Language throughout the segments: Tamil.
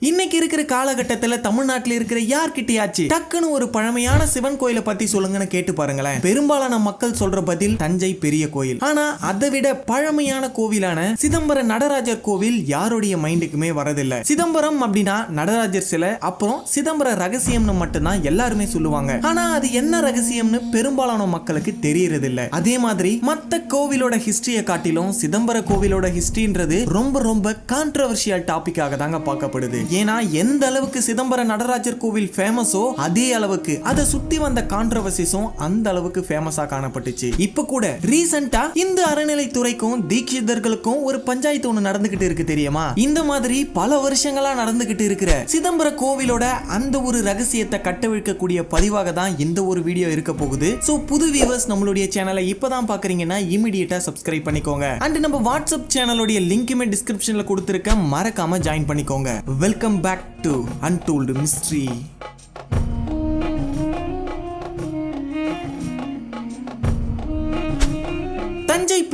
இன்னைக்கு இருக்கிற காலகட்டத்துல தமிழ்நாட்டில் இருக்கிற யார்கிட்டயாச்சு டக்குன்னு ஒரு பழமையான சிவன் கோயிலை பத்தி சொல்லுங்கன்னு கேட்டு பாருங்களேன். பெரும்பாலான மக்கள் சொல்ற பதில் தஞ்சை பெரிய கோயில். ஆனா அதை விட பழமையான கோவிலான சிதம்பரம் நடராஜர் கோவில் யாருடைய மைண்டுக்குமே வரதில்லை. சிதம்பரம் அப்படின்னா நடராஜர் சிலை அப்புறம் சிதம்பர ரகசியம்னு மட்டும்தான் எல்லாருமே சொல்லுவாங்க. ஆனா அது என்ன ரகசியம்னு பெரும்பாலான மக்களுக்கு தெரியறது இல்ல அதே மாதிரி மத்த கோவிலோட ஹிஸ்டரியை காட்டிலும் சிதம்பர கோவிலோட ஹிஸ்டரின்றது ரொம்ப ரொம்ப கான்ட்ரவர்ஷியல் டாபிக்காக தாங்க பார்க்கப்படுது. ஏன்னா எந்த அளவுக்கு சிதம்பரம் நடராஜர் கோவில் ஃபேமஸோ அதே அளவுக்கு அதை சுத்தி வந்த கான்ட்ரவர்சிஸும் அந்த அளவுக்கு ஃபேமஸா காணப்பட்டுச்சு. இப்ப கூட ரீசெண்டா இந்த அறநிலைத்துறைக்கும் தீட்சிதர்களுக்கும் ஒரு பஞ்சாயத்து ஒண்ணு நடந்துகிட்டு இருக்கு தெரியுமா? இந்த மாதிரி பல வருஷங்களா நடந்துகிட்டு இருக்கிற சிதம்பர கோவிலோட அந்த ஒரு ரகசியத்தை கட்டவிழ்க்கக்கூடிய பதிவாக தான் இந்த ஒரு வீடியோ இருக்க போகுது. சோ புது வியூவர்ஸ் நம்மளுடைய சேனலை இப்பதான் பாக்குறீங்கன்னா இமிடியேட்டா சப்ஸ்கிரைப் பண்ணிக்கோங்க. அண்ட் நம்ம வாட்ஸ்அப் சேனலுடைய லிங்க்குமே டிஸ்கிரிப்ஷன்ல கொடுத்துருக்க மறக்காம ஜாயின் பண்ணிக்கோங்க. Welcome back to untold mystery Thanjai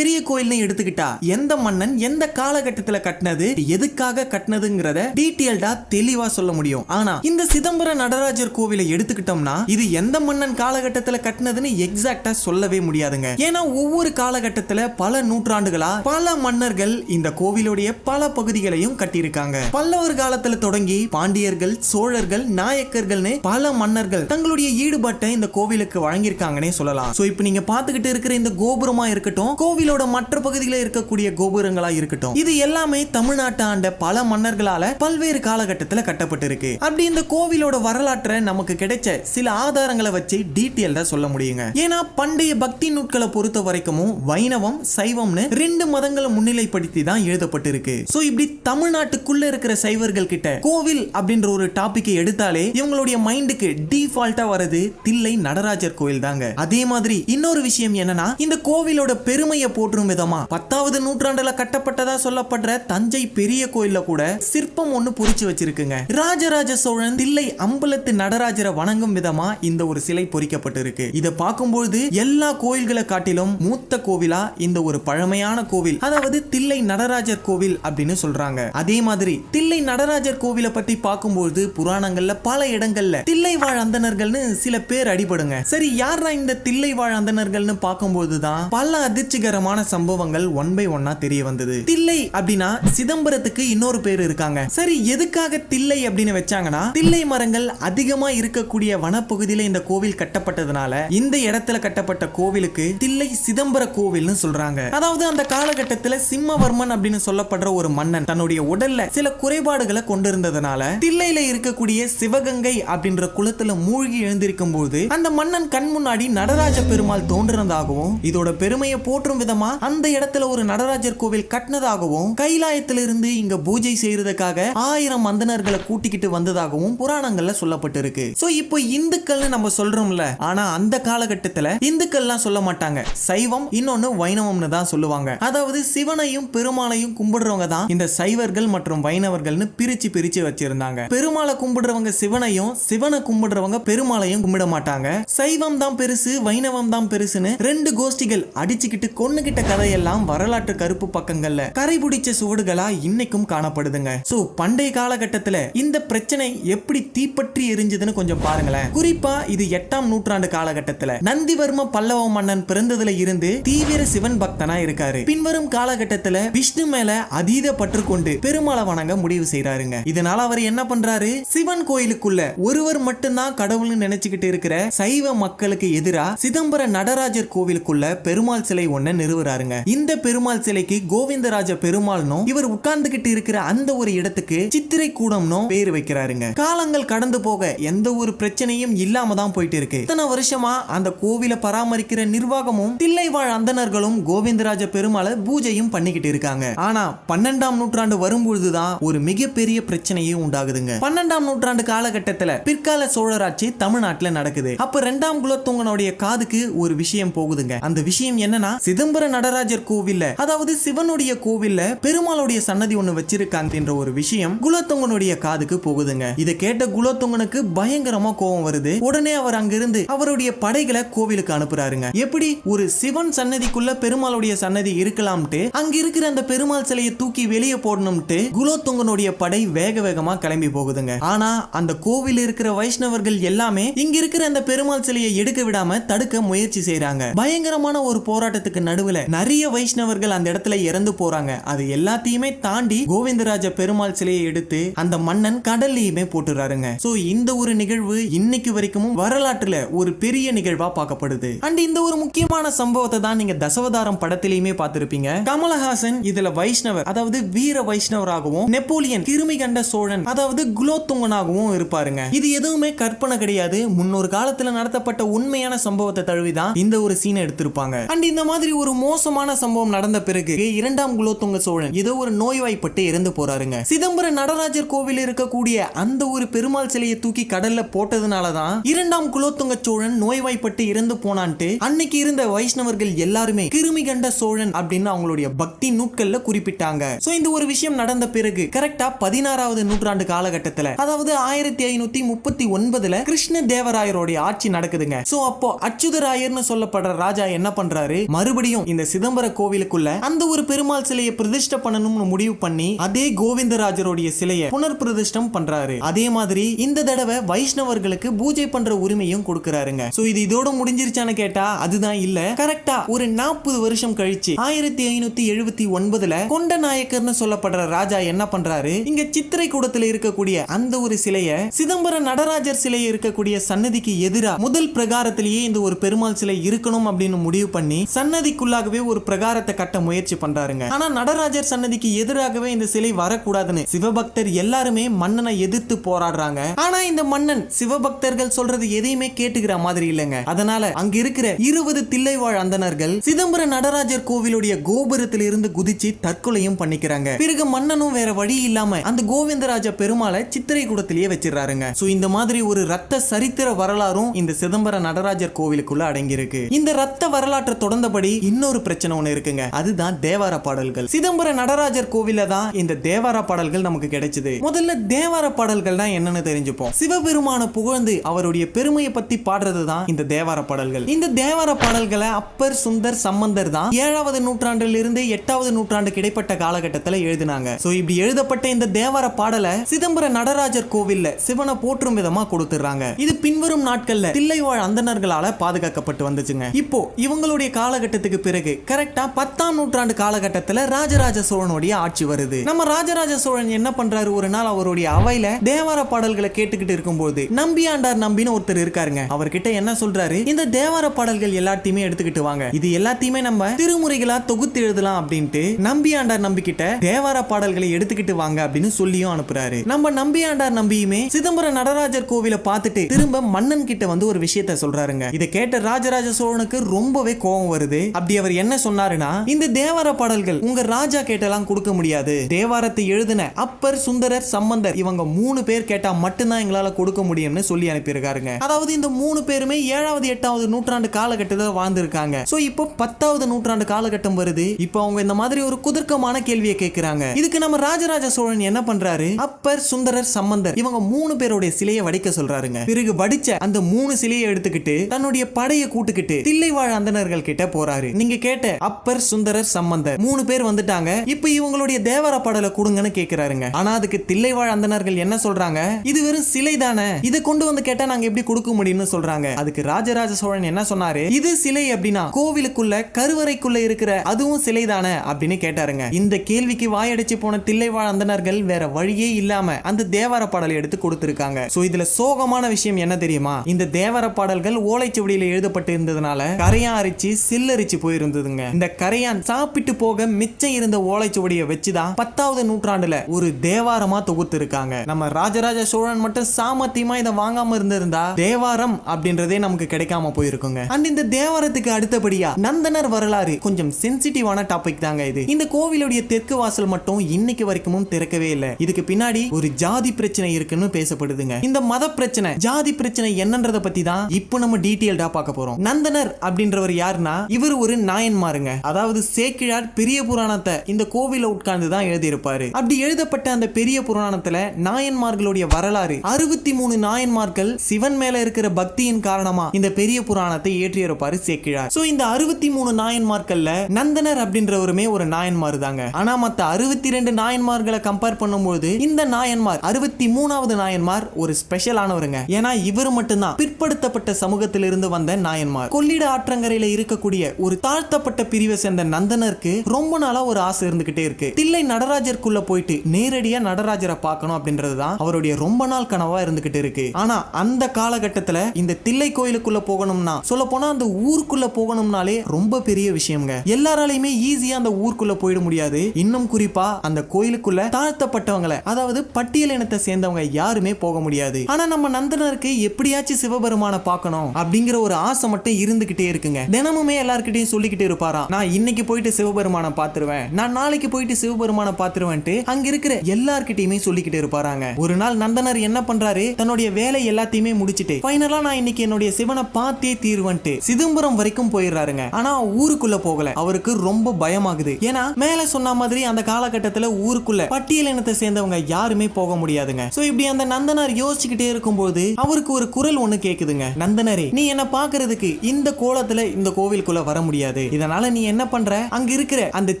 பெரிய கோயில்னு எடுத்துக்கிட்டா எந்த மன்னன் எந்த காலகட்டத்துல கட்டினது எதுக்காக கட்டினதுங்கிறத டீட்டெயில்டா தெளிவா சொல்ல முடியும். ஆனா இந்த சிதம்பரம் நடராஜர் கோவிலை எடுத்துக்கிட்டோம்னா இது எந்த மன்னன் காலகட்டத்துல கட்டினதுன்னு எக்ஸாக்டா சொல்லவே முடியாதுங்க. ஏன்னா ஒவ்வொரு காலகட்டத்துல பல நூற்றாண்டுகளா பல மன்னர்கள் இந்த கோவிலுடைய பல பகுதிகளையும் கட்டியிருக்காங்க. பல்லவர் காலத்துல தொடங்கி பாண்டியர்கள் சோழர்கள் நாயக்கர்கள்னு பல மன்னர்கள் தங்களுடைய ஈடுபாட்டை இந்த கோவிலுக்கு வழங்கியிருக்காங்கன்னே சொல்லலாம். சோ இப்போ நீங்க பாத்துக்கிட்டு இருக்கிற இந்த கோபுரமா இருக்கட்டும் கோவிலோட மற்ற பகுதிகளில் இருக்கக்கூடிய கோபுரங்களா இருக்கட்டும். இது எல்லாமே தமிழ்நாட்டை ஆண்ட பல மன்னர்களால பல்வேறு காலகட்டத்தில் கட்டப்பட்டிருக்கு. அப்படி இந்த கோவிலோட வரலாற்றை நமக்கு கிடைச்ச சில ஆதாரங்களை வச்சு டீட்டெயில்டா சொல்ல முடியுங்க. ஏன்னா பண்டைய பக்தி நூட்களை பொறுத்த வரைக்கும் வைணவம் சைவம்னு ரெண்டு மதங்களை முன்னிலைப்படுத்தி தான் எழுதப்பட்டிருக்கு. சோ இப்படி தமிழ்நாட்டுக்குள்ள இருக்கிற சைவர்கள் கிட்ட கோவில் அப்படின்ற ஒரு டாபிக்கை எடுத்தாலே இவங்களுடைய மைண்டுக்கு டிஃபால்ட்டா வரது தில்லை நடராஜர் கோயில் தாங்க அதே மாதிரி இன்னொரு விஷயம் என்னன்னா இந்த கோவிலோட பெருமையை போற்றும் விதமா? பத்தாவது நூற்றாண்டுல கட்டப்பட்டதா சொல்லப்படுற தஞ்சை பெரிய கோயில்ல கூட சிற்பம் ஒண்ணு பொறிச்சு வச்சிருக்குங்க. ராஜராஜ சோழன் தில்லை அம்பலத்து நடராஜரை வணங்கும் விதமா இந்த ஒரு சிலை பொறிக்கப்பட்டிருக்கு. இதை பார்க்கும்பொழுது எல்லா கோயில்களை காட்டிலும் மூத்த கோவிலா இந்த ஒரு பழமையான கோவில் அதாவது தில்லை நடராஜர் கோவில் அப்படின்னு சொல்றாங்க. அதே மாதிரி தில்லை நடராஜர் கோவிலை பத்தி பார்க்கும்போது புராணங்கள்ல பல இடங்கள்ல தில்லை வாழ் அந்தணர்கள்னு சில பேர் அடிபடுங்க. சரி யாரா இந்த தில்லை வாழ் அந்தனர்கள்னு பார்க்கும்போது தான் பல அதிர்ச்சிகரமான முக்கியமான சம்பவங்கள் ஒன் பை ஒன்னா தெரிய வந்தது. தில்லை அப்படின்னா சிதம்பரத்துக்கு இன்னொரு பேர் இருக்காங்க. சரி எதுக்காக தில்லை அப்படின்னு வச்சாங்கன்னா தில்லை மரங்கள் அதிகமா இருக்கக்கூடிய வனப்பகுதியில இந்த கோவில் கட்டப்பட்டதுனால இந்த இடத்துல கட்டப்பட்ட கோவிலுக்கு தில்லை சிதம்பர கோவில்னு சொல்றாங்க. அதாவது அந்த காலகட்டத்துல சிம்மவர்மன் அப்படின்னு சொல்லப்படுற ஒரு மன்னன் தன்னுடைய உடல்ல சில குறைபாடுகளை கொண்டிருந்ததுனால தில்லையில இருக்கக்கூடிய சிவகங்கை அப்படின்ற குளத்துல மூழ்கி எழுந்திருக்கும் போது அந்த மன்னன் கண் முன்னாடி நடராஜ பெருமாள் தோன்றினதாகவும் இதோட பெருமையை போற்றும் விதமா காரணமா அந்த இடத்துல ஒரு நடராஜர் கோவில் கட்டினதாகவும் கைலாயத்திலிருந்து இங்க பூஜை செய்யறதுக்காக ஆயிரம் மந்தனர்களை கூட்டிக்கிட்டு வந்ததாகவும் புராணங்கள்ல சொல்லப்பட்டிருக்கு. சோ இப்போ இந்துக்கள்னு நம்ம சொல்றோம்ல ஆனா அந்த காலகட்டத்துல இந்துக்கள்லாம் சொல்ல மாட்டாங்க. சைவம் இன்னொன்னு வைணவம்னு தான் சொல்லுவாங்க. அதாவது சிவனையும் பெருமாளையும் கும்பிடுறவங்க தான் இந்த சைவர்கள் மற்றும் வைணவர்கள்னு பிரிச்சு பிரிச்சு வச்சிருந்தாங்க. பெருமாளை கும்பிடுறவங்க சிவனையும் சிவனை கும்பிடுறவங்க பெருமாளையும் கும்பிட மாட்டாங்க. சைவம் தான் பெருசு வைணவம் தான் பெருசுன்னு ரெண்டு கோஷ்டிகள் அடிச்சுக்கிட்டு கொண்டு கொன்னுகிட்ட கதையெல்லாம் வரலாற்று கருப்பு பக்கங்கள்ல கரைபுடிச்ச சுவடுகளா இன்னைக்கும் காணப்படுதுங்க. சோ பண்டைய காலகட்டத்துல இந்த பிரச்சனை எப்படி தீப்பற்றி எரிஞ்சதுன்னு கொஞ்சம் பாருங்களேன். குறிப்பா இது எட்டாம் நூற்றாண்டு காலகட்டத்துல நந்திவர்ம பல்லவ மன்னன் பிறந்ததுல இருந்து தீவிர சிவன் பக்தனா இருக்காரு. பின்வரும் காலகட்டத்துல விஷ்ணு மேல அதீத பற்று கொண்டு பெருமாளை வணங்க முடிவு செய்யறாருங்க இதனால அவர் என்ன பண்றாரு? சிவன் கோயிலுக்குள்ள ஒருவர் மட்டும்தான் கடவுள்னு நினைச்சுக்கிட்டு இருக்கிற சைவ மக்களுக்கு எதிரா சிதம்பர நடராஜர் கோவிலுக்குள்ள பெருமாள் சிலை ஒன்னு நிறுவுறாருங்க. இந்த பெருமாள் சிலைக்கு கோவிந்தராஜ பெருமாள்னும் இவர் உட்கார்ந்துகிட்டு இருக்கிற அந்த ஒரு இடத்துக்கு சித்திரை கூடம்னும் பேர் வைக்கிறாருங்க. காலங்கள் கடந்து போக எந்த ஒரு பிரச்சனையும் இல்லாம தான் போயிட்டு இருக்கு. இத்தனை வருஷமா அந்த கோவிலை பராமரிக்கிற நிர்வாகமும் தில்லை வாழ் கோவிந்தராஜ பெருமாளை பூஜையும் பண்ணிக்கிட்டு இருக்காங்க. ஆனா பன்னெண்டாம் நூற்றாண்டு வரும்பொழுதுதான் ஒரு மிகப்பெரிய பிரச்சனையே உண்டாகுதுங்க. பன்னெண்டாம் நூற்றாண்டு காலகட்டத்துல பிற்கால சோழராட்சி தமிழ்நாட்டுல நடக்குது. அப்ப ரெண்டாம் குலோத்துங்கனுடைய காதுக்கு ஒரு விஷயம் போகுதுங்க. அந்த விஷயம் என்னன்னா சிதம்பரம் சிதம்பர நடராஜர் கோவில்ல அதாவது சிவனுடைய கோவில்ல பெருமாளுடைய சன்னதி ஒண்ணு வச்சிருக்காங்கன்ற ஒரு விஷயம் குலத்தொங்கனுடைய காதுக்கு போகுதுங்க. இதை கேட்ட குலத்தொங்கனுக்கு பயங்கரமா கோபம் வருது. உடனே அவர் அங்கிருந்து அவருடைய படைகளை கோவிலுக்கு அனுப்புறாருங்க. எப்படி? ஒரு சிவன் சன்னதிக்குள்ள பெருமாளுடைய சன்னதி இருக்கலாம்ட்டு அங்க இருக்கிற அந்த பெருமாள் சிலையை தூக்கி வெளியே போடணும்ட்டு குலோத்தொங்கனுடைய படை வேக வேகமா கிளம்பி போகுதுங்க. ஆனா அந்த கோவில் இருக்கிற வைஷ்ணவர்கள் எல்லாமே இங்க இருக்கிற அந்த பெருமாள் சிலையை எடுக்க விடாம தடுக்க முயற்சி செய்யறாங்க பயங்கரமான ஒரு போராட்டத்துக்கு நடுவுல நிறைய வைஷ்ணவர்கள் அந்த இடத்துல இறந்து போறாங்க. அது எல்லாத்தையுமே தாண்டி கோவிந்தராஜ பெருமாள் சிலையை எடுத்து அந்த மன்னன் கடல்லையுமே போட்டுறாருங்க. சோ இந்த ஒரு நிகழ்வு இன்னைக்கு வரைக்கும் வரலாற்றுல ஒரு பெரிய நிகழ்வா பார்க்கப்படுது. அண்ட் இந்த ஒரு முக்கியமான சம்பவத்தை தான் நீங்க தசவதாரம் படத்திலயுமே பார்த்திருப்பீங்க. கமலஹாசன் இதுல வைஷ்ணவர் அதாவது வீர வைஷ்ணவராகவும் நெப்போலியன் கிருமி கண்ட சோழன் அதாவது குலோத்துங்கனாகவும் இருப்பாருங்க. இது எதுவுமே கற்பனை கிடையாது. முன்னொரு காலத்துல நடத்தப்பட்ட உண்மையான சம்பவத்தை தழுவிதான் இந்த ஒரு சீனை எடுத்திருப்பாங்க. அண்ட் இந்த மாதிரி ஒரு மோசமான சம்பவம் நடந்த பிறகு இரண்டாம் குலோத்துங்க சோழன் ஏதோ ஒரு நோய்வாய்ப்பட்டு இறந்து போறாருங்க. சிதம்பரம் நடராஜர் கோவில் இருக்கக்கூடிய அந்த ஒரு பெருமாள் சிலையை தூக்கி கடல்ல போட்டதுனாலதான் இரண்டாம் குலோத்துங்க சோழன் நோய்வாய்ப்பட்டு இறந்து போனான்ட்டு அன்னைக்கு இருந்த வைஷ்ணவர்கள் எல்லாருமே கிருமி கண்ட சோழன் அப்படின்னு அவங்களுடைய பக்தி நூட்கள்ல குறிப்பிட்டாங்க. சோ இந்த ஒரு விஷயம் நடந்த பிறகு கரெக்டா பதினாறாவது நூற்றாண்டு காலகட்டத்துல அதாவது ஆயிரத்தி ஐநூத்தி முப்பத்தி ஒன்பதுல கிருஷ்ண தேவராயருடைய ஆட்சி நடக்குதுங்க. சோ அப்போ அச்சுதராயர்னு சொல்லப்படுற ராஜா என்ன பண்றாரு? மறுபடியும் இந்த சிதம்பர கோவிலுக்குள்ள அந்த ஒரு பெருமாள் சிலையை பிரதிஷ்ட பண்ணணும்னு முடிவு பண்ணி அதே கோவிந்தராஜருடைய சிலையை புனர் பிரதிஷ்டம் பண்றாரு. அதே மாதிரி இந்த தடவை வைஷ்ணவர்களுக்கு பூஜை பண்ற உரிமையும் கொடுக்கறாருங்க. சோ இது இதோட முடிஞ்சிருச்சான்னு கேட்டா அதுதான் இல்ல. கரெக்டா ஒரு நாற்பது வருஷம் கழிச்சு ஆயிரத்தி ஐநூத்தி எழுபத்தி ஒன்பதுல கொண்ட நாயக்கர்னு சொல்லப்படுற ராஜா என்ன பண்றாரு? இங்க சித்திரை கூடத்துல இருக்கக்கூடிய அந்த ஒரு சிலைய சிதம்பர நடராஜர் சிலை இருக்கக்கூடிய சன்னதிக்கு எதிரா முதல் பிரகாரத்திலேயே இந்த ஒரு பெருமாள் சிலை இருக்கணும் அப்படின்னு முடிவு பண்ணி சன்னதிக்குள்ள சன்னதிக்குள்ளாகவே ஒரு பிரகாரத்தை கட்ட முயற்சி பண்றாருங்க. ஆனா நடராஜர் சன்னதிக்கு எதிராகவே இந்த சிலை வரக்கூடாதுன்னு சிவபக்தர் எல்லாருமே மன்னனை எதிர்த்து போராடுறாங்க. ஆனா இந்த மன்னன் சிவபக்தர்கள் சொல்றது எதையுமே கேட்டுக்கிற மாதிரி இல்லைங்க. அதனால அங்க இருக்கிற இருபது தில்லைவாழ் அந்தனர்கள் சிதம்பரம் நடராஜர் கோவிலுடைய கோபுரத்தில் இருந்து குதிச்சு தற்கொலையும் பண்ணிக்கிறாங்க. பிறகு மன்னனும் வேற வழி இல்லாம அந்த கோவிந்தராஜ பெருமாளை சித்திரை கூடத்திலேயே வச்சிடறாருங்க. சோ இந்த மாதிரி ஒரு ரத்த சரித்திர வரலாறும் இந்த சிதம்பர நடராஜர் கோவிலுக்குள்ள அடங்கியிருக்கு. இந்த ரத்த வரலாற்றை தொடர்ந்தபடி இன்னொரு இன்னொரு பிரச்சனை ஒன்று இருக்குங்க. அதுதான் தேவார பாடல்கள். சிதம்பர நடராஜர் கோவில தான் இந்த தேவார பாடல்கள் நமக்கு கிடைச்சது. முதல்ல தேவார பாடல்கள் தான் என்னன்னு தெரிஞ்சுப்போம். சிவபெருமான புகழ்ந்து அவருடைய பெருமையை பத்தி பாடுறது தான் இந்த தேவார பாடல்கள். இந்த தேவார பாடல்களை அப்பர் சுந்தர் சம்பந்தர் தான் ஏழாவது நூற்றாண்டுல இருந்து எட்டாவது நூற்றாண்டுக்கு இடைப்பட்ட காலகட்டத்தில் எழுதினாங்க. சோ இப்படி எழுதப்பட்ட இந்த தேவார பாடலை சிதம்பர நடராஜர் கோவில்ல சிவனை போற்றும் விதமா கொடுத்துறாங்க. இது பின்வரும் நாட்கள்ல தில்லைவாழ் அந்தனர்களால பாதுகாக்கப்பட்டு வந்துச்சுங்க. இப்போ இவங்களுடைய காலகட்டத்துக்கு பிறகு கரெக்டா பத்தாம் நூற்றாண்டு காலகட்டத்துல ராஜராஜ சோழனுடைய ஆட்சி வருது. நம்ம ராஜராஜ சோழன் என்ன பண்றாரு? ஒரு நாள் அவருடைய அவையில தேவார பாடல்களை கேட்டுக்கிட்டு இருக்கும்போது நம்பியாண்டார் நம்பின்னு ஒருத்தர் இருக்காருங்க. அவர்கிட்ட என்ன சொல்றாரு? இந்த தேவார பாடல்கள் எல்லாத்தையுமே எடுத்துக்கிட்டு வாங்க. இது எல்லாத்தையுமே நம்ம திருமுறைகளா தொகுத்து எழுதலாம் அப்படின்ட்டு நம்பியாண்டார் நம்பிக்கிட்ட தேவார பாடல்களை எடுத்துக்கிட்டு வாங்க அப்படின்னு சொல்லியும் அனுப்புறாரு. நம்ம நம்பியாண்டார் நம்பியுமே சிதம்பரம் நடராஜர் கோவிலை பார்த்துட்டு திரும்ப மன்னன் கிட்ட வந்து ஒரு விஷயத்த சொல்றாருங்க. இதை கேட்ட ராஜராஜ சோழனுக்கு ரொம்பவே கோபம் வருது. அப்படி அவர் என்ன சொன்னாருன்னா இந்த தேவார பாடல்கள் உங்க ராஜா கேட்டெல்லாம் கொடுக்க முடியாது. தேவாரத்தை எழுதின அப்பர் சுந்தரர் சம்பந்தர் இவங்க மூணு பேர் கேட்டா மட்டும்தான் எங்களால கொடுக்க முடியும்னு சொல்லி அனுப்பியிருக்காருங்க. அதாவது இந்த மூணு பேருமே ஏழாவது எட்டாவது நூற்றாண்டு காலகட்டத்தில் வாழ்ந்திருக்காங்க. சோ இப்போ பத்தாவது நூற்றாண்டு காலகட்டம் வருது. இப்போ அவங்க இந்த மாதிரி ஒரு குதர்க்கமான கேள்வியை கேட்கிறாங்க இதுக்கு நம்ம ராஜராஜ சோழன் என்ன பண்றாரு? அப்பர் சுந்தரர் சம்பந்தர் இவங்க மூணு பேருடைய சிலையை வடிக்க சொல்றாருங்க. பிறகு வடிச்ச அந்த மூணு சிலையை எடுத்துக்கிட்டு தன்னுடைய படையை கூட்டுக்கிட்டு தில்லைவாழ் அந்தனர்கள் கிட்ட போறாரு. நீங்க கேட்ட அப்பர் சுந்தரர் சம்பந்தர் மூணு பேர் வந்துட்டாங்க. இப்ப இவங்களுடைய தேவார பாடலை கொடுங்கன்னு கேக்குறாருங்க. ஆனா அதுக்கு தில்லைவாழ் அந்தனர்கள் என்ன சொல்றாங்க? இது வெறும் சிலை தானே. இதை கொண்டு வந்து கேட்டா நாங்க எப்படி கொடுக்க முடியும்னு சொல்றாங்க. அதுக்கு ராஜராஜ சோழன் என்ன சொன்னாரு? இது சிலை அப்படின்னா கோவிலுக்குள்ள கருவறைக்குள்ள இருக்கிற அதுவும் சிலை தானே அப்படின்னு கேட்டாருங்க. இந்த கேள்விக்கு வாயடிச்சு போன தில்லைவாழ் அந்தணர்கள் வேற வழியே இல்லாம அந்த தேவார பாடலை எடுத்து கொடுத்திருக்காங்க. சோ இதுல சோகமான விஷயம் என்ன தெரியுமா? இந்த தேவார பாடல்கள் ஓலைச்சுவடியில எழுதப்பட்டு இருந்ததுனால கரையா அரிச்சு சில்லரிச்சு இருந்ததுங்க. இந்த கரையான் சாப்பிட்டு போக மிச்சம் இருந்த ஓலைச்சுவடியை வச்சுதான் பத்தாவது நூற்றாண்டுல ஒரு தேவாரமா தொகுத்து இருக்காங்க நம்ம ராஜராஜ சோழன் மட்டும் சாமர்த்தியமா இதை வாங்காம இருந்திருந்தா தேவாரம் அப்படின்றதே நமக்கு கிடைக்காம போயிருக்குங்க. அண்ட் இந்த தேவாரத்துக்கு அடுத்தபடியா நந்தனர் வரலாறு கொஞ்சம் சென்சிட்டிவான டாபிக் தாங்க இது. இந்த கோவிலுடைய தெற்கு வாசல் மட்டும் இன்னைக்கு வரைக்கும் திறக்கவே இல்லை. இதுக்கு பின்னாடி ஒரு ஜாதி பிரச்சனை இருக்குன்னு பேசப்படுதுங்க. இந்த மத பிரச்சனை ஜாதி பிரச்சனை என்னன்றத பத்தி தான் இப்போ நம்ம டீட்டெயில்டா பார்க்க போறோம். நந்தனர் அப்படின்றவர் யாருன்னா இவர் ஒரு நாயன்மாருங்க. அதாவது சேக்கிழார் பெரிய புராணத்தை இந்த கோவில உட்கார்ந்து தான் எழுதியிருப்பாரு. அப்படி எழுதப்பட்ட அந்த பெரிய புராணத்துல நாயன்மார்களுடைய வரலாறு அறுபத்தி மூணு நாயன்மார்கள் சிவன் மேல இருக்கிற பக்தியின் காரணமா இந்த பெரிய புராணத்தை ஏற்றியிருப்பாரு சேக்கிழார். சோ இந்த அறுபத்தி மூணு நாயன்மார்கள்ல நந்தனர் அப்படின்றவருமே ஒரு நாயன்மார் தாங்க ஆனா மத்த அறுபத்தி ரெண்டு நாயன்மார்களை கம்பேர் பண்ணும்போது இந்த நாயன்மார் அறுபத்தி மூணாவது நாயன்மார் ஒரு ஸ்பெஷலானவருங்க ஏன்னா இவர் மட்டும்தான் பிற்படுத்தப்பட்ட சமூகத்திலிருந்து வந்த நாயன்மார். கொள்ளிட ஆற்றங்கரையில இருக்கக்கூடிய ஒரு தாழ்த்தப்பட்ட பிரிவை சேர்ந்த நந்தனருக்கு ரொம்ப நாளா ஒரு ஆசை இருந்துகிட்டே இருக்கு. தில்லை நடராஜருக்குள்ள போயிட்டு நேரடியா நடராஜரை பார்க்கணும் அப்படின்றதுதான் அவருடைய ரொம்ப நாள் கனவா இருந்துகிட்டு இருக்கு. ஆனா அந்த காலகட்டத்துல இந்த தில்லை கோயிலுக்குள்ள போகணும்னா சொல்ல போனா அந்த ஊருக்குள்ள போகணும்னாலே ரொம்ப பெரிய விஷயம்ங்க. எல்லாராலையுமே ஈஸியா அந்த ஊருக்குள்ள போயிட முடியாது. இன்னும் குறிப்பா அந்த கோயிலுக்குள்ள தாழ்த்தப்பட்டவங்களை அதாவது பட்டியல் இனத்தை சேர்ந்தவங்க யாருமே போக முடியாது. ஆனா நம்ம நந்தனருக்கு எப்படியாச்சும் சிவபெருமான பார்க்கணும் அப்படிங்கிற ஒரு ஆசை மட்டும் இருந்துகிட்டே இருக்குங்க. தினமுமே எல்லார்கிட்டயும் சொல்லிக்கிட்டே இருப்பாராம். நான் இன்னைக்கு போயிட்டு சிவபெருமான பாத்துருவேன் நான் நாளைக்கு போயிட்டு சிவபெருமான பாத்துருவேன்ட்டு அங்க இருக்கிற எல்லார்கிட்டயுமே சொல்லிக்கிட்டே இருப்பாராங்க. ஒரு நாள் நந்தனர் என்ன பண்றாரு? தன்னுடைய வேலை எல்லாத்தையுமே முடிச்சிட்டு ஃபைனலா நான் இன்னைக்கு என்னுடைய சிவனை பார்த்தே தீர்வன்ட்டு சிதம்பரம் வரைக்கும் போயிடுறாருங்க. ஆனா ஊருக்குள்ள போகல. அவருக்கு ரொம்ப பயமாகுது. ஏன்னா மேல சொன்ன மாதிரி அந்த காலகட்டத்துல ஊருக்குள்ள பட்டியல் இனத்தை சேர்ந்தவங்க யாருமே போக முடியாதுங்க. சோ இப்படி அந்த நந்தனார் யோசிச்சுக்கிட்டே இருக்கும்போது அவருக்கு ஒரு குரல் ஒண்ணு கேக்குதுங்க. நந்தனரே நீ என்ன பாக்குறதுக்கு இந்த கோலத்துல இந்த கோவிலுக்குள்ள வர முடியாது. இதனால நீ என்ன பண்ற? அங்க இருக்கிற அந்த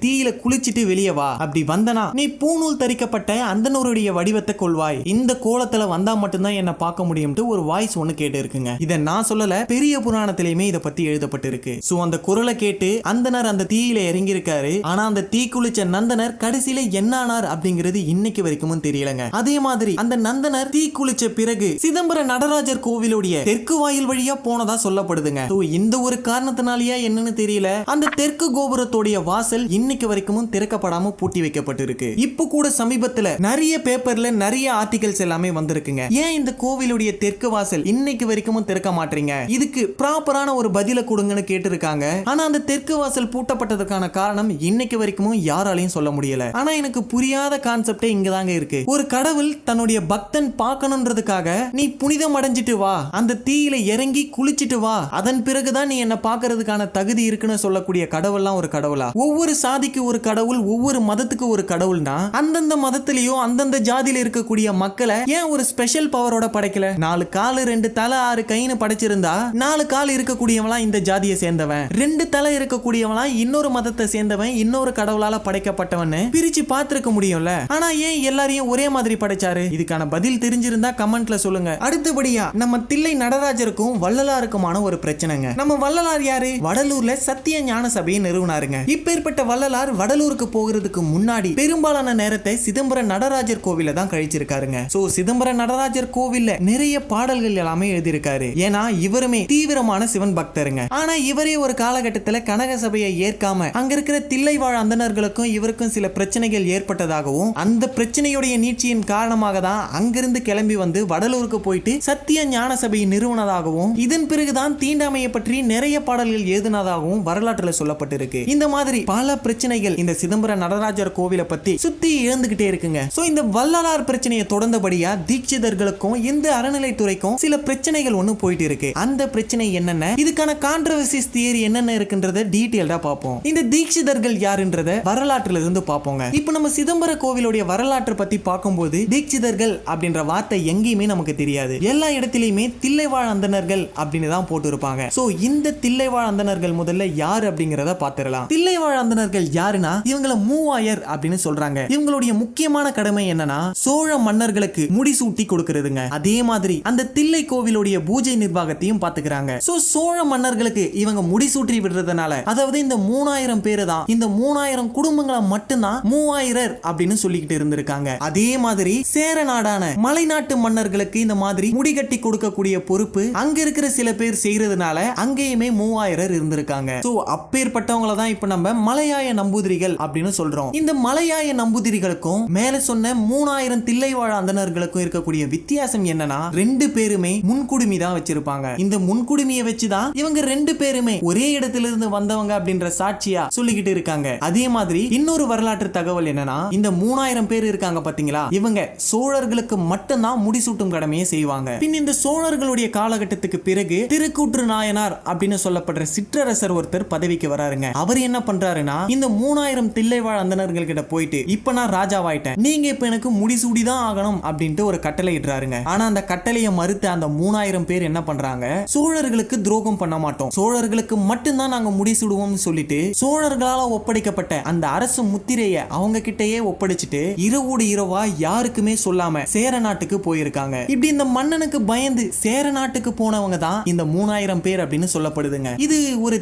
தீயில குளிச்சிட்டு வெளியே வா. அப்படி வந்தனா நீ பூநூல் தரிக்கப்பட்ட அந்தனருடைய வடிவத்தை கொள்வாய். இந்த கோலத்துல வந்தா மட்டும்தான் என்ன பார்க்க முடியும்ட்டு ஒரு வாய்ஸ் ஒண்ணு கேட்டு இருக்குங்க. இதை நான் சொல்லல பெரிய புராணத்திலயுமே இதை பத்தி எழுதப்பட்டிருக்கு. சோ அந்த குரலை கேட்டு அந்தனர் அந்த தீயில இறங்கி இருக்காரு ஆனா அந்த தீ குளிச்ச நந்தனர் கடைசியில என்னானார் அப்படிங்கிறது இன்னைக்கு வரைக்கும் தெரியலங்க. அதே மாதிரி அந்த நந்தனர் தீ குளிச்ச பிறகு சிதம்பர நடராஜர் கோவிலுடைய தெற்கு வாயில் வழியா போனதா சொல்லப்படுதுங்க. இந்த ஒரு காரணத்தினாலயா என்னன்னு தெரியல. அந்த தெற்கு கோபுரத்துடைய வாசல் இன்னைக்கு வரைக்கும் திறக்கப்படாம பூட்டி வைக்கப்பட்டிருக்கு. இப்போ கூட சமீபத்துல நிறைய பேப்பர்ல நிறைய ஆர்டிகல்ஸ் எல்லாமே வந்திருக்குங்க. ஏன் இந்த கோவிலுடைய தெற்கு வாசல் இன்னைக்கு வரைக்கும் திறக்க மாட்டீங்க? இதுக்கு ப்ராப்பரான ஒரு பதில கொடுங்கன்னு கேட்டிருக்காங்க. ஆனா அந்த தெற்கு வாசல் பூட்டப்பட்டதுக்கான காரணம் இன்னைக்கு வரைக்கும் யாராலையும் சொல்ல முடியல. ஆனா எனக்கு புரியாத கான்செப்டே இங்க தாங்க இருக்கு. ஒரு கடவுள் தன்னுடைய பக்தன் பார்க்கணுன்றதுக்காக நீ புனிதம் அடைஞ்சிட்டு வா. அந்த தீயில இறங்கி குளிச்சிட்டு வா. அதன் பிறகுதான் நீ என்ன பாக்குறதுக்கான தகுதி இருக்குன்னு சொல்லக்கூடிய கடவுள்லாம் ஒரு கடவுளா? ஒவ்வொரு சாதிக்கு ஒரு கடவுள் ஒவ்வொரு மதத்துக்கு ஒரு கடவுள்னா அந்தந்த மதத்திலேயோ அந்தந்த ஜாதியில இருக்கக்கூடிய மக்களை ஏன் ஒரு ஸ்பெஷல் பவரோட படைக்கல? நாலு காலு ரெண்டு தலை ஆறு கைன்னு படைச்சிருந்தா நாலு கால் இருக்கக்கூடியவன் இந்த ஜாதியை சேர்ந்தவன். ரெண்டு தலை இருக்கக்கூடியவன் இன்னொரு மதத்தை சேர்ந்தவன் இன்னொரு கடவுளால படைக்கப்பட்டவன் பிரிச்சு பார்த்திருக்க முடியும்ல? ஆனா ஏன் எல்லாரையும் ஒரே மாதிரி படைச்சாரு? இதுக்கான பதில் தெரிஞ்சிருந்தா கமெண்ட்ல சொல்லுங்க. அடுத்தபடியா நம்ம தில்லை நடராஜருக்கும் வள்ளலாருக்குமான ஒரு பிரச்சனைங்க. நம்ம வள்ளலார் யாரு? வடலூர்ல சத் சத்திய ஞான சபையை நிறுவனாருங்க. இப்பேற்பட்ட வள்ளலார் வடலூருக்கு போகிறதுக்கு முன்னாடி பெரும்பாலான நேரத்தை சிதம்பரம் நடராஜர் கோவில தான் கழிச்சிருக்காருங்க. சோ சிதம்பரம் நடராஜர் கோவில்ல நிறைய பாடல்கள் எல்லாமே எழுதியிருக்காரு. ஏன்னா இவருமே தீவிரமான சிவன் பக்தருங்க. ஆனா இவரே ஒரு காலகட்டத்துல கனக சபையை ஏற்காம அங்க இருக்கிற தில்லை வாழ் அந்தணர்களுக்கும் இவருக்கும் சில பிரச்சனைகள் ஏற்பட்டதாகவும் அந்த பிரச்சனையுடைய நீட்சியின் காரணமாக தான் அங்கிருந்து கிளம்பி வந்து வடலூருக்கு போயிட்டு சத்திய ஞான சபையை நிறுவனதாகவும் இதன் பிறகுதான் தீண்டாமையை பற்றி நிறைய பாடல்கள் எழுதினதாகவும் வரலாற்றுல சொல்லப்பட்டிருக்கு. இந்த மாதிரி பல பிரச்சனைகள் இந்த சிதம்பர நடராஜர் கோவிலை பத்தி சுத்தி இழந்துகிட்டே இருக்குங்க. சோ இந்த வள்ளலார் பிரச்சனையை தொடர்ந்தபடியா தீட்சிதர்களுக்கும் இந்த அறநிலைத்துறைக்கும் சில பிரச்சனைகள் ஒண்ணு போயிட்டு இருக்கு. அந்த பிரச்சனை என்னென்ன? இதுக்கான கான்ட்ரவர்சிஸ் தியரி என்னென்ன இருக்குன்றத டீட்டெயில்டா பார்ப்போம். இந்த தீட்சிதர்கள் யாருன்றத வரலாற்றுல இருந்து பார்ப்போங்க. இப்போ நம்ம சிதம்பர கோவிலுடைய வரலாற்றை பத்தி பார்க்கும்போது தீட்சிதர்கள் அப்படின்ற வார்த்தை எங்கேயுமே நமக்கு தெரியாது. எல்லா இடத்திலையுமே தில்லைவாழ் அந்தணர்கள் அப்படின்னு தான் போட்டு இருப்பாங்க சோ இந்த தில்லைவாழ் அந்தணர்கள் முதல்ல யார் அப்படிங்கறத பார்த்திடலாம். தில்லை அந்தணர்கள் யாருன்னா இவங்கள மூவாயர் அப்படின்னு சொல்றாங்க. இவங்களுடைய முக்கியமான கடமை என்னன்னா சோழ மன்னர்களுக்கு முடிசூட்டி கொடுக்கறதுங்க. அதே மாதிரி அந்த தில்லை கோவிலுடைய பூஜை நிர்வாகத்தையும் பாத்துக்கிறாங்க சோ சோழ மன்னர்களுக்கு இவங்க முடிசூட்டி விடுறதுனால அதாவது இந்த மூணாயிரம் பேரு தான் இந்த மூணாயிரம் குடும்பங்களை மட்டும்தான் மூவாயிரர் அப்படின்னு சொல்லிக்கிட்டு இருந்திருக்காங்க. அதே மாதிரி சேர நாடான மலைநாட்டு மன்னர்களுக்கு இந்த மாதிரி முடிகட்டி கொடுக்கக்கூடிய பொறுப்பு அங்க இருக்கிற சில பேர் செய்யறதுனால அங்கேயுமே மூவாயிரர் இருந்திருக்காங்க. ஸோ அப்பேற்பட்டவங்கள தான் இப்போ நம்ம மலையாய நம்பூதிரிகள் அப்படின்னு சொல்றோம். இந்த மலையாய நம்பூதிரிகளுக்கும் மேல சொன்ன மூணாயிரம் தில்லைவாழ் அந்தனர்களுக்கும் இருக்கக்கூடிய வித்தியாசம் என்னன்னா ரெண்டு பேருமே முன்குடுமி தான் வச்சிருப்பாங்க. இந்த முன்குடுமியை வச்சுதான் இவங்க ரெண்டு பேருமே ஒரே இடத்திலிருந்து வந்தவங்க அப்படின்ற சாட்சியா சொல்லிக்கிட்டு இருக்காங்க. அதே மாதிரி இன்னொரு வரலாற்று தகவல் என்னன்னா இந்த மூணாயிரம் பேர் இருக்காங்க பாத்தீங்களா? இவங்க சோழர்களுக்கு மட்டும்தான் முடிசூட்டும் கடமையை செய்வாங்க. பின் இந்த சோழர்களுடைய காலகட்டத்துக்கு பிறகு திருக்கூற்று நாயனார் அப்படின்னு சொல்லப்படுற சிற்றரசர் ஒருத்தர் ஒருத்தர் பதவிக்கு வராருங்க. அவர் என்ன பண்றாருன்னா இந்த மூணாயிரம் தில்லைவாழ் அந்தனர்கள் கிட்ட போயிட்டு இப்ப நான் ராஜாவாயிட்டேன். நீங்க இப்ப எனக்கு முடிசூடி தான் ஆகணும் அப்படின்ட்டு ஒரு கட்டளை இடுறாருங்க. ஆனா அந்த கட்டளையை மறுத்த அந்த மூணாயிரம் பேர் என்ன பண்றாங்க சோழர்களுக்கு துரோகம் பண்ண மாட்டோம். சோழர்களுக்கு மட்டும்தான் நாங்க முடிசூடுவோம்னு சொல்லிட்டு சோழர்களால ஒப்படைக்கப்பட்ட அந்த அரசு முத்திரையை அவங்க கிட்டயே ஒப்படைச்சிட்டு இரவோடு இரவா யாருக்குமே சொல்லாம சேர நாட்டுக்கு போயிருக்காங்க. இப்படி இந்த மன்னனுக்கு பயந்து சேர நாட்டுக்கு போனவங்க தான் இந்த மூணாயிரம் பேர் அப்படின்னு சொல்லப்படுதுங்க. இது ஒரு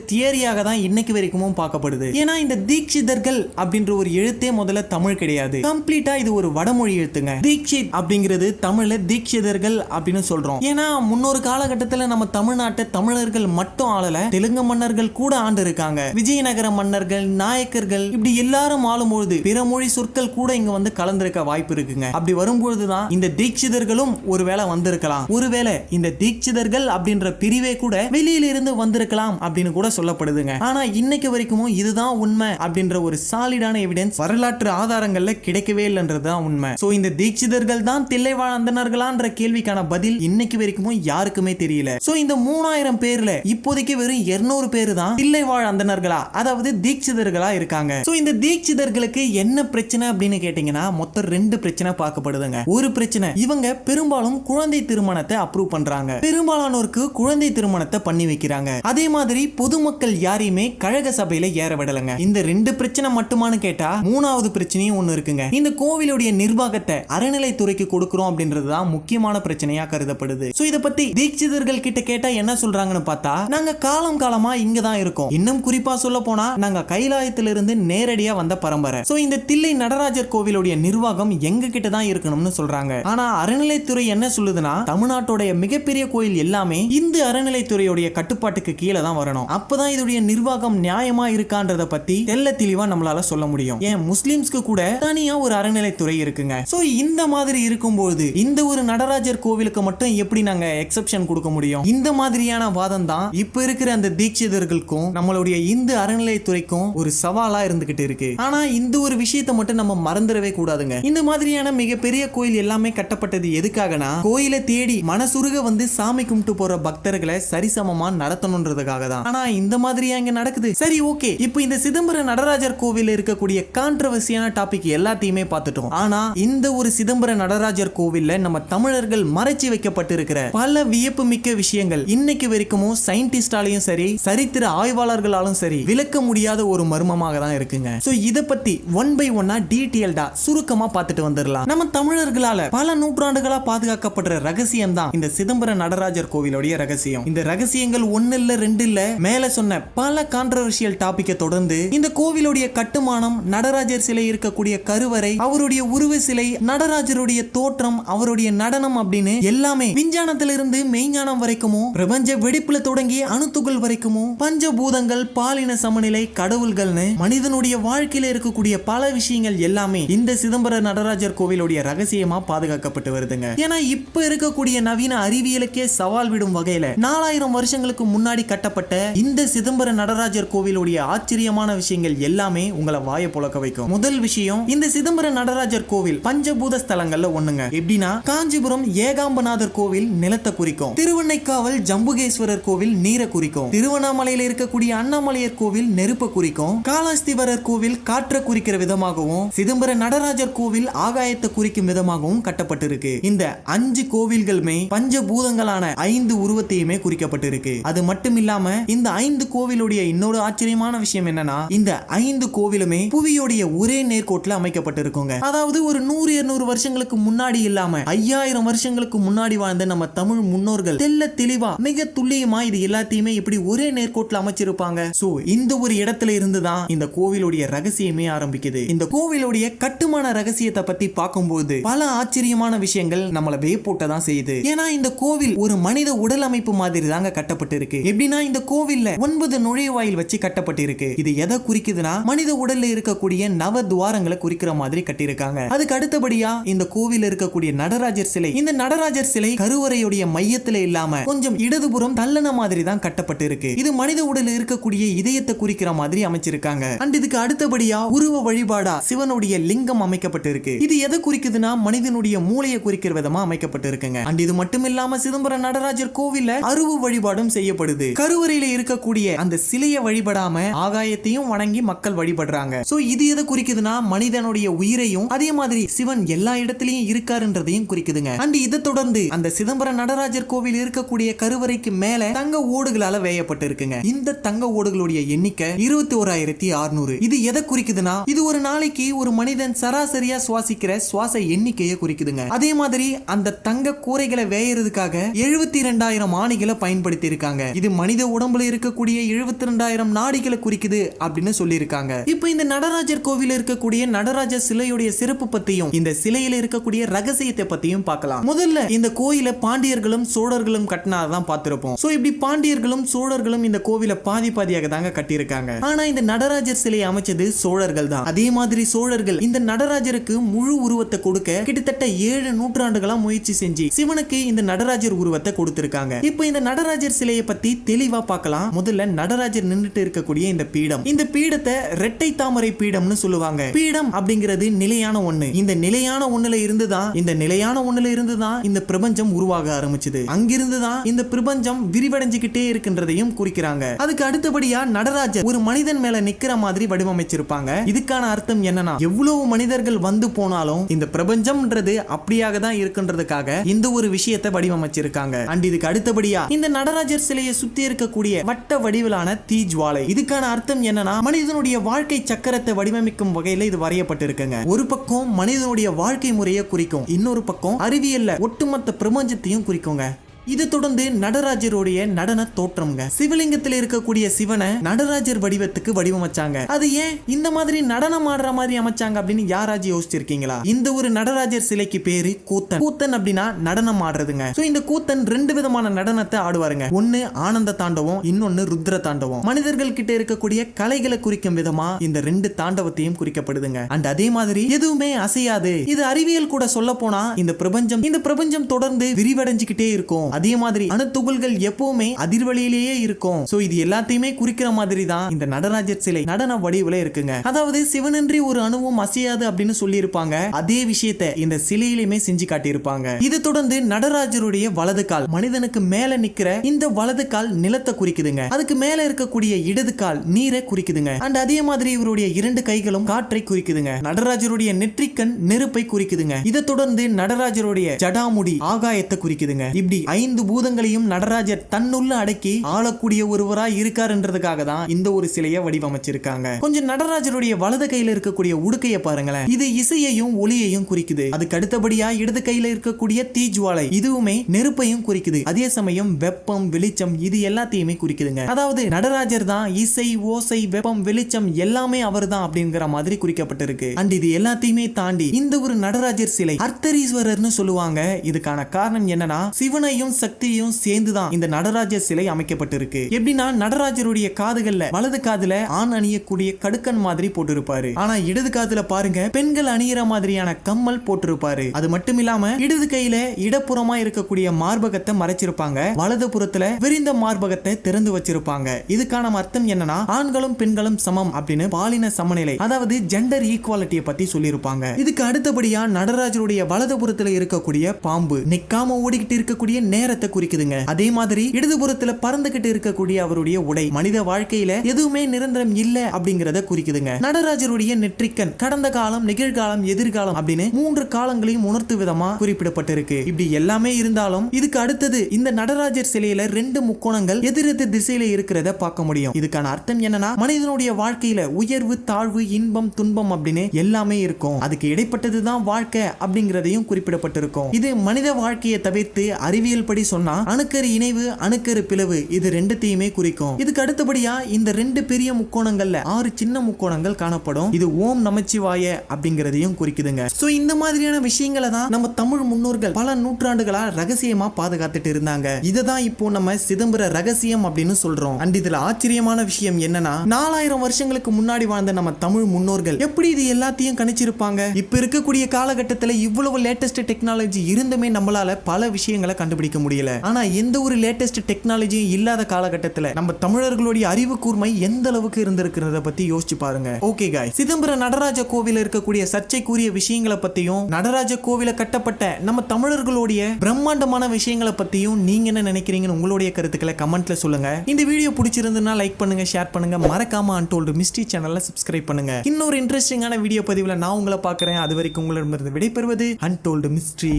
தியரியாக தான் இன்னைக்கு வரைக்கும் பார்க்கப்படுது. ஏன்னா இந்த தீட்சிதர்கள் அப்படின்ற ஒரு எழுத்தே முதல்ல தமிழ் கிடையாது. கம்ப்ளீட்டா இது ஒரு வடமொழி எழுத்துங்க. தீட்சித் அப்படிங்கிறது தமிழ்ல தீட்சிதர்கள் அப்படின்னு சொல்றோம். ஏன்னா முன்னொரு காலகட்டத்துல நம்ம தமிழ்நாட்டை தமிழர்கள் மட்டும் ஆளல தெலுங்கு மன்னர்கள் கூட ஆண்டு இருக்காங்க. விஜயநகர மன்னர்கள் நாயக்கர்கள் இப்படி எல்லாரும் ஆளும்பொழுது பிற மொழி சொற்கள் கூட இங்க வந்து கலந்திருக்க வாய்ப்பு இருக்குங்க. அப்படி வரும்பொழுது தான் இந்த தீட்சிதர்களும் ஒருவேளை வந்திருக்கலாம். ஒருவேளை இந்த தீட்சிதர்கள் அப்படின்ற பிரிவே கூட வெளியில இருந்து வந்திருக்கலாம் அப்படின்னு கூட சொல்லப்படுது. சொல்லப்படுதுங்க ஆனா இன்னைக்கு வரைக்கும் இதுதான் உண்மை அப்படின்ற ஒரு சாலிடான எவிடன்ஸ் வரலாற்று ஆதாரங்கள்ல கிடைக்கவே இல்லைன்றதுதான் உண்மை. சோ இந்த தீட்சிதர்கள் தான் தில்லைவாழ் அந்தனர்களான்ற கேள்விக்கான பதில் இன்னைக்கு வரைக்கும் யாருக்குமே தெரியல. சோ இந்த மூணாயிரம் பேர்ல இப்போதைக்கு வெறும் 200 பேர் தான் தில்லைவாழ் அந்தனர்களா அதாவது தீட்சிதர்களா இருக்காங்க. சோ இந்த தீட்சிதர்களுக்கு என்ன பிரச்சனை அப்படின்னு கேட்டீங்கன்னா மொத்தம் ரெண்டு பிரச்சனை பார்க்கப்படுதுங்க. ஒரு பிரச்சனை இவங்க பெரும்பாலும் குழந்தை திருமணத்தை அப்ரூவ் பண்றாங்க. பெரும்பாலானோருக்கு குழந்தை திருமணத்தை பண்ணி வைக்கிறாங்க. அதே மாதிரி பொதுமக்கள் யாரையுமே கழக சபையில ஏற விடலைங்க. இந்த ரெண்டு பிரச்சனை மட்டுமானு கேட்டா மூணாவது பிரச்சனையும் ஒண்ணு இருக்குங்க. இந்த கோவிலுடைய நிர்வாகத்தை அறநிலைத்துறைக்கு கொடுக்கிறோம் அப்படின்றது தான் முக்கியமான பிரச்சனையா கருதப்படுது. சோ இத பத்தி தீட்சிதர்கள் கிட்ட கேட்டா என்ன சொல்றாங்கன்னு பார்த்தா நாங்க காலம் காலமா இங்க தான் இருக்கோம். இன்னும் குறிப்பா சொல்ல போனா நாங்க கைலாயத்திலிருந்து நேரடியா வந்த பரம்பரை. சோ இந்த தில்லை நடராஜர் கோவிலுடைய நிர்வாகம் எங்க கிட்ட தான் இருக்கணும்னு சொல்றாங்க. ஆனா அறநிலைத்துறை என்ன சொல்லுதுன்னா தமிழ்நாட்டுடைய மிகப்பெரிய கோயில் எல்லாமே இந்து அறநிலைத்துறையுடைய கட்டுப்பாட்டுக்கு கீழே தான் வரணும். அப்பதான் இது இதோடைய நிர்வாகம் நியாயமா இருக்கான்றத பத்தி தெல்ல தெளிவா நம்மளால சொல்ல முடியும். ஏன்? முஸ்லிம்ஸ்க்கு கூட தனியா ஒரு அறநிலைத்துறை இருக்குங்க. சோ இந்த மாதிரி இருக்கும்போது இந்த ஒரு நடராஜர் கோவிலுக்கு மட்டும் எப்படி நாங்க எக்ஸப்ஷன் கொடுக்க முடியும்? இந்த மாதிரியான வாதம் தான் இப்ப இருக்கிற அந்த தீட்சிதர்களுக்கும் நம்மளுடைய இந்து அறநிலைத்துறைக்கும் ஒரு சவாலா இருந்துகிட்டு இருக்கு. ஆனா இந்த ஒரு விஷயத்தை மட்டும் நம்ம மறந்துடவே கூடாதுங்க. இந்த மாதிரியான மிகப்பெரிய கோயில் எல்லாமே கட்டப்பட்டது எதுக்காகனா கோயிலை தேடி மனசுருக வந்து சாமி கும்பிட்டு போற பக்தர்களை சரிசமமா நடத்தணுன்றதுக்காக தான். ஆனா இந்த மாதிரி மாதிரியா இங்க நடக்குது? சரி ஓகே. இப்போ இந்த சிதம்பரம் நடராஜர் கோவில் இருக்கக்கூடிய கான்ட்ரவர்சியான டாபிக் எல்லாத்தையுமே பார்த்துட்டோம். ஆனா இந்த ஒரு சிதம்பரம் நடராஜர் கோவில்ல நம்ம தமிழர்கள் மறைச்சி வைக்கப்பட்டிருக்கிற பல வியப்பு மிக்க விஷயங்கள் இன்னைக்கு வரைக்கும் சயின்டிஸ்டாலையும் சரி சரித்திர ஆய்வாளர்களாலும் சரி விளக்க முடியாத ஒரு மர்மமாக தான் இருக்குங்க. சோ இத பத்தி ஒன் பை ஒன்னா டீட்டெயில்டா சுருக்கமா பார்த்துட்டு வந்துடலாம் நம்ம தமிழர்களால பல நூற்றாண்டுகளா பாதுகாக்கப்படுற ரகசியம் தான் இந்த சிதம்பரம் நடராஜர் கோவிலுடைய ரகசியம். இந்த ரகசியங்கள் ஒன்னு இல்ல ரெண்டு இல்ல மேல சொன்ன பல கான்ட்ரவர்ஷியல் டாபிக்கை தொடர்ந்து இந்த கோவிலுடைய கட்டுமானம் நடராஜர் சிலை இருக்கக்கூடிய கருவறை அவருடைய உருவ சிலை நடராஜருடைய தோற்றம் அவருடைய நடனம் அப்படின்னு எல்லாமே விஞ்ஞானத்திலிருந்து மெய்ஞானம் வரைக்குமோ பிரபஞ்ச வெடிப்புல தொடங்கி அணுத்துகள் வரைக்குமோ பஞ்சபூதங்கள் பாலின சமநிலை கடவுள்கள்னு மனிதனுடைய வாழ்க்கையில இருக்கக்கூடிய பல விஷயங்கள் எல்லாமே இந்த சிதம்பர நடராஜர் கோவிலுடைய ரகசியமா பாதுகாக்கப்பட்டு வருதுங்க. ஏன்னா இப்ப இருக்கக்கூடிய நவீன அறிவியலுக்கே சவால் விடும் வகையில நாலாயிரம் வருஷங்களுக்கு முன்னாடி கட்டப்பட்ட இந்த சிதம்பர நடராஜர் கோவிலுடைய ஆச்சரியமான விஷயங்கள் எல்லாமே உங்களை வாய புழக்க வைக்கும். முதல் விஷயம் இந்த சிதம்பர நடராஜர் கோவில் பஞ்சபூத ஸ்தலங்கள்ல ஒண்ணுங்க. எப்படின்னா காஞ்சிபுரம் ஏகாம்பநாதர் கோவில் நிலத்தை குறிக்கும். திருவண்ணைக்காவல் ஜம்புகேஸ்வரர் கோவில் நீரை குறிக்கும். திருவண்ணாமலையில இருக்கக்கூடிய அண்ணாமலையர் கோவில் நெருப்பை குறிக்கும். காலாஸ்திவரர் கோவில் காற்றை குறிக்கிற விதமாகவும் சிதம்பர நடராஜர் கோவில் ஆகாயத்தை குறிக்கும் விதமாகவும் கட்டப்பட்டிருக்கு. இந்த அஞ்சு கோவில்களுமே பஞ்சபூதங்களான ஐந்து உருவத்தையுமே குறிக்கப்பட்டிருக்கு. அது மட்டும் இல்லாம இந்த ஐந்து கோவில் கோவிலுடைய இன்னொரு ஆச்சரியமான விஷயம் என்னன்னா இந்த ஐந்து கோவிலுமே புவியோடைய ஒரே நேர்கோட்டில் அமைக்கப்பட்டிருக்குங்க. அதாவது ஒரு நூறு இருநூறு வருஷங்களுக்கு முன்னாடி இல்லாம ஐயாயிரம் வருஷங்களுக்கு முன்னாடி வாழ்ந்த நம்ம தமிழ் முன்னோர்கள் தெல்ல தெளிவா மிக துல்லியமா இது எல்லாத்தையுமே இப்படி ஒரே நேர்கோட்டில் அமைச்சிருப்பாங்க. சோ இந்த ஒரு இடத்துல இருந்து தான் இந்த கோவிலுடைய ரகசியமே ஆரம்பிக்குது. இந்த கோவிலுடைய கட்டுமான ரகசியத்தை பத்தி பார்க்கும்போது பல ஆச்சரியமான விஷயங்கள் நம்மள வேப்பூட்ட தான் செய்யுது. ஏன்னா இந்த கோவில் ஒரு மனித உடல் அமைப்பு மாதிரி தாங்க கட்டப்பட்டிருக்கு. எப்படின்னா இந்த கோவில்ல ஒன்பது நுழைவாயில் வச்சு கட்டப்பட்டிருக்கு. இது எதை குறிக்குதுன்னா மனித உடல்ல இருக்கக்கூடிய நவ துவாரங்களை குறிக்கிற மாதிரி கட்டியிருக்காங்க. அதுக்கு அடுத்தபடியா இந்த கோவில் இருக்கக்கூடிய நடராஜர் சிலை. இந்த நடராஜர் சிலை கருவறையுடைய மையத்துல இல்லாம கொஞ்சம் இடதுபுறம் தள்ளன மாதிரி தான் கட்டப்பட்டிருக்கு. இது மனித உடல் இருக்கக்கூடிய இதயத்தை குறிக்கிற மாதிரி அமைச்சிருக்காங்க. அண்ட் இதுக்கு அடுத்தபடியா உருவ வழிபாடா சிவனுடைய லிங்கம் அமைக்கப்பட்டிருக்கு. இது எதை குறிக்குதுன்னா மனிதனுடைய மூளையை குறிக்கிற விதமா அமைக்கப்பட்டிருக்குங்க. அண்ட் இது மட்டும் இல்லாம சிதம்பரம் நடராஜர் கோவில்ல அருவு வழிபாடும் செய்யப்படுது. கருவறையில இருக்கக்கூடிய அந்த சிலையை வழிபடாம ஆகாயத்தையும் வணங்கி மக்கள் வழிபடுறாங்க. சோ இது எதை குறிக்குதுன்னா மனிதனுடைய உயிரையும் அதே மாதிரி சிவன் எல்லா இடத்துலயும் இருக்காருன்றதையும் குறிக்குதுங்க. அண்ட் இதை தொடர்ந்து அந்த சிதம்பரம் நடராஜர் கோவில் இருக்கக்கூடிய கருவறைக்கு மேல தங்க ஓடுகளால வேயப்பட்டு இருக்குங்க. இந்த தங்க ஓடுகளுடைய எண்ணிக்கை இருபத்தி ஓராயிரத்தி அறுநூறு. இது எதை குறிக்குதுன்னா இது ஒரு நாளைக்கு ஒரு மனிதன் சராசரியா சுவாசிக்கிற சுவாச எண்ணிக்கையை குறிக்குதுங்க. அதே மாதிரி அந்த தங்க கூரைகளை வேயறதுக்காக எழுபத்தி ரெண்டாயிரம் ஆணிகளை பயன்படுத்தி இருக்காங்க இது மனித உடம்புல இருக்கக்கூடிய எழுபத்தி ரெண்டாயிரம் நாடிகளை குறிக்குது அப்படின்னு சொல்லியிருக்காங்க. இப்போ இந்த நடராஜர் கோவில இருக்கக்கூடிய நடராஜர் சிலையுடைய சிறப்பு பத்தியும் இந்த சிலையில இருக்கக்கூடிய ரகசியத்தை பத்தியும் பார்க்கலாம். முதல்ல இந்த கோயில பாண்டியர்களும் சோழர்களும் கட்டினாதான் பார்த்திருப்போம். சோ இப்படி பாண்டியர்களும் சோழர்களும் இந்த கோவில பாதி பாதியாக தாங்க கட்டியிருக்காங்க. ஆனா இந்த நடராஜர் சிலையை அமைச்சது சோழர்கள் தான். அதே மாதிரி சோழர்கள் இந்த நடராஜருக்கு முழு உருவத்தை கொடுக்க கிட்டத்தட்ட ஏழு நூற்றாண்டுகளா முயற்சி செஞ்சு சிவனுக்கு இந்த நடராஜர் உருவத்தை கொடுத்திருக்காங்க. இப்போ இந்த நடராஜர் சிலையை பத்தி தெளிவா பார்க்கலாம். முதல்ல நடராஜர் நின்றுட்டு இருக்கக்கூடிய இந்த பீடம். இந்த பீடத்தை ரெட்டை தாமரை பீடம்னு சொல்லுவாங்க. பீடம் அப்படிங்கிறது நிலையான ஒண்ணு. இந்த நிலையான ஒண்ணுல இருந்து தான் இந்த நிலையான ஒண்ணுல இருந்து தான் இந்த பிரபஞ்சம் உருவாக ஆரம்பிச்சது. அங்கிருந்து தான் இந்த பிரபஞ்சம் விரிவடைஞ்சுக்கிட்டே இருக்கின்றதையும் குறிக்கிறாங்க. அதுக்கு அடுத்தபடியா நடராஜர் ஒரு மனிதன் மேல நிக்கிற மாதிரி வடிவமைச்சிருப்பாங்க. இதுக்கான அர்த்தம் என்னன்னா எவ்வளவு மனிதர்கள் வந்து போனாலும் இந்த பிரபஞ்சம்ன்றது அப்படியாக தான் இருக்குன்றதுக்காக இந்த ஒரு விஷயத்தை வடிவமைச்சிருக்காங்க. அண்ட் இதுக்கு அடுத்தபடியா இந்த நடராஜர் சிலையை சுத்தி இருக்கக்கூடிய வட்ட வடிவ வடிவிலான தீஜ்வாலை இதுக்கான அர்த்தம் என்னன்னா மனிதனுடைய வாழ்க்கை சக்கரத்தை வடிவமைக்கும் வகையில இது வரையப்பட்டிருக்குங்க. ஒரு பக்கம் மனிதனுடைய வாழ்க்கை முறையை குறிக்கும் இன்னொரு பக்கம் அறிவியல்ல ஒட்டுமொத்த பிரபஞ்சத்தையும் குறிக்குங்க. இது தொடர்ந்து நடராஜருடைய நடன தோற்றம்ங்க. சிவலிங்கத்தில் இருக்கக்கூடிய சிவனை நடராஜர் வடிவத்துக்கு வடிவமைச்சாங்க. அது ஏன் இந்த மாதிரி நடனம் ஆடுற மாதிரி அமைச்சாங்க அப்படின்னு யாராச்சும் யோசிச்சிருக்கீங்களா? இந்த ஒரு நடராஜர் சிலைக்கு பேரு கூத்தன். கூத்தன் அப்படின்னா நடனம் ஆடுறதுங்க. சோ இந்த கூத்தன் ரெண்டு விதமான நடனத்தை ஆடுவாருங்க. ஒன்னு ஆனந்த தாண்டவம் இன்னொன்னு ருத்ர தாண்டவம். மனிதர்கள் கிட்ட இருக்கக்கூடிய கலைகளை குறிக்கும் விதமா இந்த ரெண்டு தாண்டவத்தையும் குறிக்கப்படுதுங்க. அண்ட் அதே மாதிரி எதுவுமே அசையாது. இது அறிவியல் கூட சொல்ல போனா இந்த பிரபஞ்சம் இந்த பிரபஞ்சம் தொடர்ந்து விரிவடைஞ்சுக்கிட்டே இருக்கும். அதே மாதிரி அணுத்துகள்கள் எப்பவுமே அதிர்வழியிலேயே இருக்கும். சோ இது எல்லாத்தையுமே குறிக்கிற மாதிரி தான் இந்த நடராஜர் சிலை நடன வடிவுல இருக்குங்க. அதாவது சிவனின்றி ஒரு அணுவும் அசையாது அப்படின்னு சொல்லியிருப்பாங்க. அதே விஷயத்த இந்த சிலையிலுமே செஞ்சு காட்டியிருப்பாங்க. இது தொடர்ந்து நடராஜருடைய வலது கால் மனிதனுக்கு மேல நிக்கிற இந்த வலது கால் நிலத்தை குறிக்குதுங்க. அதுக்கு மேல இருக்கக்கூடிய இடது கால் நீரை குறிக்குதுங்க. அண்ட் அதே மாதிரி இவருடைய இரண்டு கைகளும் காற்றை குறிக்குதுங்க. நடராஜருடைய நெற்றிக்கண் நெருப்பை குறிக்குதுங்க. இதை தொடர்ந்து நடராஜருடைய ஜடாமுடி ஆகாயத்தை குறிக்குதுங்க. இப்படி ஐந்து பூதங்களையும் நடராஜர் தன்னுள்ள அடக்கி ஆளக்கூடிய ஒருவராய் இருக்காருன்றதுக்காக தான் இந்த ஒரு சிலையை வடிவமைச்சிருக்காங்க. கொஞ்சம் நடராஜருடைய வலது கையில இருக்கக்கூடிய உடுக்கைய பாருங்களேன். இது இசையையும் ஒளியையும் குறிக்குது. அதுக்கு அடுத்தபடியா இடது கையில இருக்கக்கூடிய தீஜ்வாலை இதுவுமே நெருப்பையும் குறிக்குது. அதே சமயம் வெப்பம் வெளிச்சம் இது எல்லாத்தையுமே குறிக்குதுங்க. அதாவது நடராஜர் தான் இசை ஓசை வெப்பம் வெளிச்சம் எல்லாமே அவர் தான் அப்படிங்கிற மாதிரி குறிக்கப்பட்டிருக்கு. அண்ட் இது எல்லாத்தையுமே தாண்டி இந்த ஒரு நடராஜர் சிலை அர்த்தரீஸ்வரர்னு சொல்லுவாங்க. இதுக்கான காரணம் என்னன்னா சிவனையும் சக்தியையும் சேர்ந்துதான் இந்த நடராஜர் சிலை அமைக்கப்பட்டிருக்கு. எப்படின்னா நடராஜருடைய காதுகள்ல வலது காதுல ஆண் அணியக்கூடிய கடுக்கன் மாதிரி போட்டிருப்பாரு. ஆனா இடது காதுல பாருங்க பெண்கள் அணியிற மாதிரியான கம்மல் போட்டிருப்பாரு. அது மட்டும் இல்லாம இடது கையில இடப்புறமா இருக்கக்கூடிய மார்பகத்தை மறைச்சிருப்பாங்க. வலது புறத்துல விரிந்த மார்பகத்தை திறந்து வச்சிருப்பாங்க. இதுக்கான அர்த்தம் என்னன்னா ஆண்களும் பெண்களும் சமம் அப்படின்னு பாலின சமநிலை அதாவது ஜெண்டர் ஈக்குவாலிட்டியை பத்தி சொல்லியிருப்பாங்க. இதுக்கு அடுத்தபடியா நடராஜருடைய வலது புறத்துல இருக்கக்கூடிய பாம்பு நிக்காம ஓடிக்கிட்டு இருக்கக்கூடிய நேர நேரத்தை குறிக்குதுங்க. அதே மாதிரி இடதுபுறத்துல பறந்துகிட்டு இருக்கக்கூடிய அவருடைய உடை மனித வாழ்க்கையில எதுவுமே நிரந்தரம் இல்ல அப்படிங்கறத குறிக்குதுங்க. நடராஜருடைய நெற்றிக்கன் கடந்த காலம் நிகழ்காலம் எதிர்காலம் அப்படின்னு மூன்று காலங்களையும் உணர்த்து விதமா குறிப்பிடப்பட்டிருக்கு. இப்படி எல்லாமே இருந்தாலும் இதுக்கு அடுத்தது இந்த நடராஜர் சிலையில ரெண்டு முக்கோணங்கள் எதிரெதிர் திசையில இருக்கிறத பார்க்க முடியும். இதுக்கான அர்த்தம் என்னன்னா மனிதனுடைய வாழ்க்கையில உயர்வு தாழ்வு இன்பம் துன்பம் அப்படின்னு எல்லாமே இருக்கும். அதுக்கு இடைப்பட்டதுதான் வாழ்க்கை அப்படிங்கறதையும் குறிப்பிடப்பட்டிருக்கும். இது மனித வாழ்க்கையை தவிர்த்து அறிவியல் படி சொன்னா அணுக்கரு இணைவு அணுக்கரு பிளவு இது ரெண்டுத்தையுமே குறிக்கும். இதுக்கு அடுத்தபடியா இந்த ரெண்டு பெரிய முக்கோணங்கள்ல ஆறு சின்ன முக்கோணங்கள் காணப்படும். இது ஓம் நமச்சிவாய அப்படிங்கறதையும் குறிக்குதுங்க. சோ இந்த மாதிரியான விஷயங்களை தான் நம்ம தமிழ் முன்னோர்கள் பல நூற்றாண்டுகளா ரகசியமா பாதுகாத்துட்டு இருந்தாங்க. இதுதான் இப்போ நம்ம சிதம்பர ரகசியம் அப்படின்னு சொல்றோம். அண்ட் இதுல ஆச்சரியமான விஷயம் என்னன்னா நாலாயிரம் வருஷங்களுக்கு முன்னாடி வாழ்ந்த நம்ம தமிழ் முன்னோர்கள் எப்படி இது எல்லாத்தையும் கணிச்சிருப்பாங்க? இப்ப இருக்கக்கூடிய காலகட்டத்துல இவ்வளவு லேட்டஸ்ட் டெக்னாலஜி இருந்துமே நம்மளால பல விஷயங்களை கண்டுபிடிக்க கண்டுபிடிக்க முடியல. ஆனா எந்த ஒரு லேட்டஸ்ட் டெக்னாலஜியும் இல்லாத காலகட்டத்துல நம்ம தமிழர்களுடைய அறிவு கூர்மை எந்த அளவுக்கு இருந்திருக்கிறத பத்தி யோசிச்சு பாருங்க. ஓகே காய் சிதம்பரம் நடராஜ கோவில இருக்கக்கூடிய சர்ச்சைக்குரிய விஷயங்களை பத்தியும் நடராஜ கோவில கட்டப்பட்ட நம்ம தமிழர்களுடைய பிரம்மாண்டமான விஷயங்களை பத்தியும் நீங்க என்ன நினைக்கிறீங்கன்னு உங்களுடைய கருத்துக்களை கமெண்ட்ல சொல்லுங்க. இந்த வீடியோ பிடிச்சிருந்ததுன்னா லைக் பண்ணுங்க ஷேர் பண்ணுங்க. மறக்காம அன்டோல்டு மிஸ்ட்ரி சேனல்ல சப்ஸ்கிரைப் பண்ணுங்க. இன்னொரு இன்ட்ரெஸ்டிங்கான வீடியோ பதிவுல நான் உங்களை பார்க்கறேன். அது வரைக்கும் உங்களிடமிருந்து விடைபெறுவது அன்டோல்டு மிஸ்ட்ரி